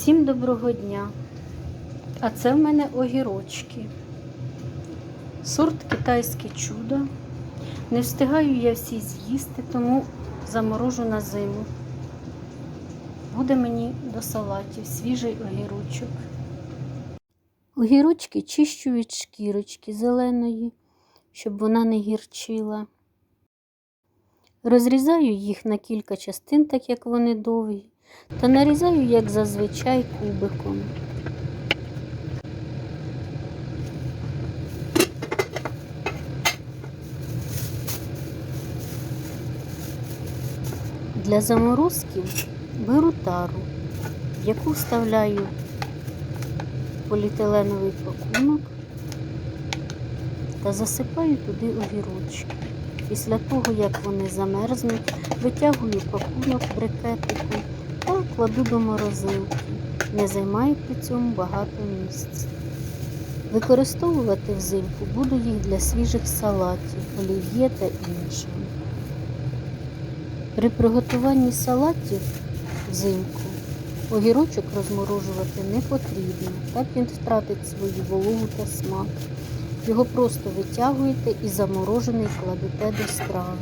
Всім доброго дня! А це в мене огірочки. Сорт китайське чудо. Не встигаю я всі з'їсти, тому заморожу на зиму. Буде мені до салатів свіжий огірочок. Огірочки чищу від шкірочки зеленої, щоб вона не гірчила. Розрізаю їх на кілька частин, так як вони довгі, та нарізаю, як зазвичай, кубиком. Для заморозків беру тару, в яку вставляю поліетиленовий пакунок та засипаю туди огірочки. Після того, як вони замерзнуть, витягую пакунок брикетику та кладу до морозилки. Не займаю при цьому багато місця. Використовувати взимку буду їх для свіжих салатів, олів'є та іншого. При приготуванні салатів взимку огірочок розморожувати не потрібно, так він втратить свою вологу та смак. Його просто витягуєте і заморожений кладете до страви.